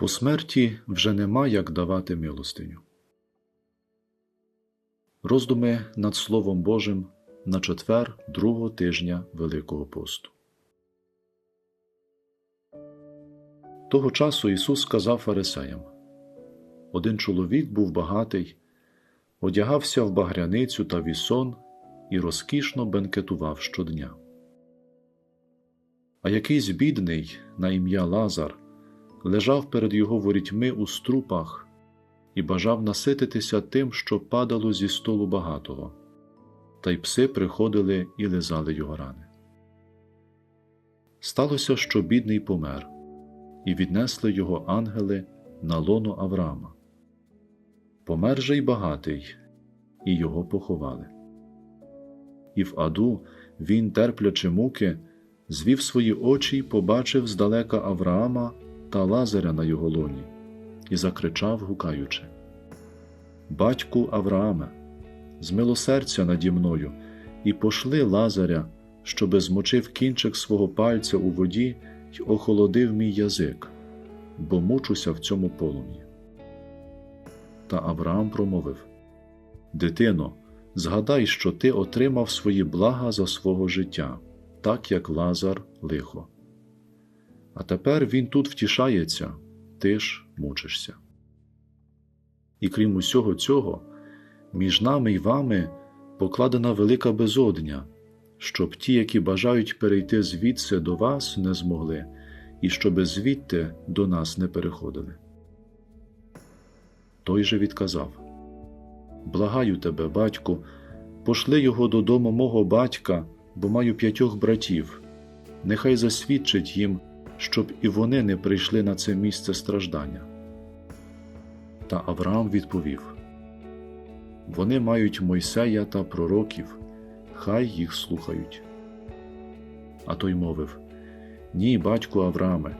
По смерті вже нема як давати милостиню. Роздуми над Словом Божим на четвер другого тижня Великого посту. Того часу Ісус сказав фарисеям Один чоловік був багатий, одягався в багряницю та вісон і розкішно бенкетував щодня. А якийсь бідний на ім'я Лазар лежав перед його ворітьми у струпах і бажав насититися тим, що падало зі столу багатого, та й пси приходили і лизали його рани. Сталося, що бідний помер, і віднесли його ангели на лоно Авраама. Помер же й багатий, і його поховали. І в аду він, терплячи муки, звів свої очі й побачив здалека Авраама та Лазаря на його лоні, і закричав, гукаючи: Батьку Аврааме, змилосердя наді мною, і пошли Лазаря, щоби змочив кінчик свого пальця у воді й охолодив мій язик, бо мучуся в цьому полум'ї. Та Авраам промовив: Дитино, згадай, що ти отримав свої блага за свого життя, так як Лазар лихо. А тепер він тут втішається, ти ж мучишся. І крім усього цього, між нами й вами покладена велика безодня, щоб ті, які бажають перейти звідси до вас, не змогли, і щоби звідти до нас не переходили. Той же відказав Благаю тебе, батьку, пошли його додому мого батька, бо маю п'ятьох братів, нехай засвідчить їм, щоб і вони не прийшли на це місце страждання. Та Авраам відповів Вони мають Мойсея та пророків, хай їх слухають. А той мовив Ні, батьку Аврааме,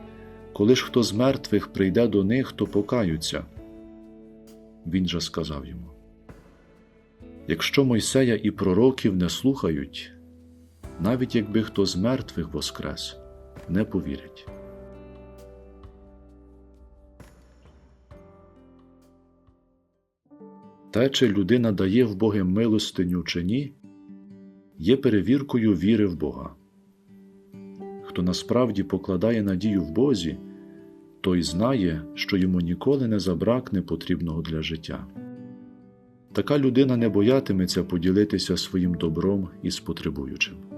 коли ж хто з мертвих прийде до них, то покаються. Він же сказав йому Якщо Мойсея і пророків не слухають, навіть якби хто з мертвих воскрес, не повірять. Те, чи людина дає в Боги милостиню чи ні, є перевіркою віри в Бога. Хто насправді покладає надію в Бозі, той знає, що йому ніколи не забракне потрібного для життя. Така людина не боятиметься поділитися своїм добром із потребуючим.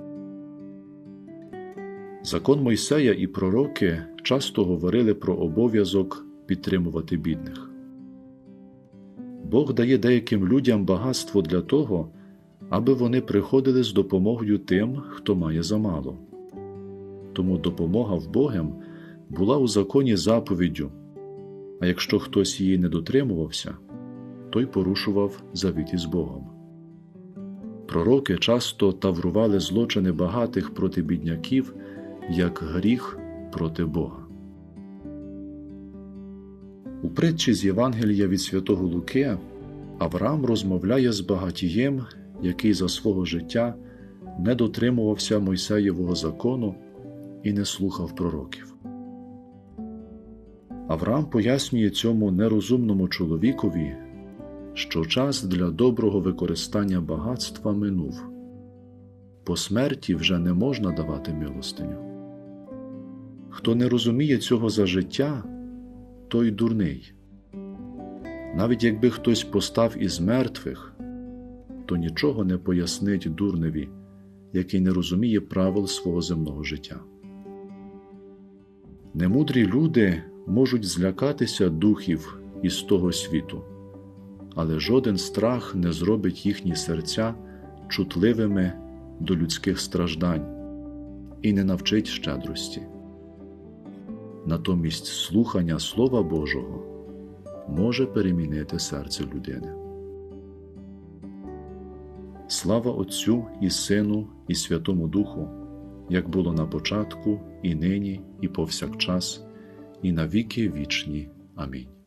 Закон Мойсея і пророки часто говорили про обов'язок підтримувати бідних. Бог дає деяким людям багатство для того, аби вони приходили з допомогою тим, хто має замало. Тому допомога в Богом була у законі заповіддю, а якщо хтось її не дотримувався, той порушував завіт із Богом. Пророки часто таврували злочини багатих проти бідняків як гріх проти Бога. У притчі з Євангелія від святого Луки Авраам розмовляє з багатієм, який за свого життя не дотримувався Мойсеєвого закону і не слухав пророків. Авраам пояснює цьому нерозумному чоловікові, що час для доброго використання багатства минув, по смерті вже не можна давати милостиню. Хто не розуміє цього за життя, той дурний. Навіть якби хтось постав із мертвих, то нічого не пояснить дурневі, який не розуміє правил свого земного життя. Немудрі люди можуть злякатися духів із того світу, але жоден страх не зробить їхні серця чутливими до людських страждань і не навчить щедрості. Натомість слухання Слова Божого може перемінити серце людини. Слава Отцю і Сину, і Святому Духу, як було на початку, і нині, і повсякчас, і на віки вічні. Амінь.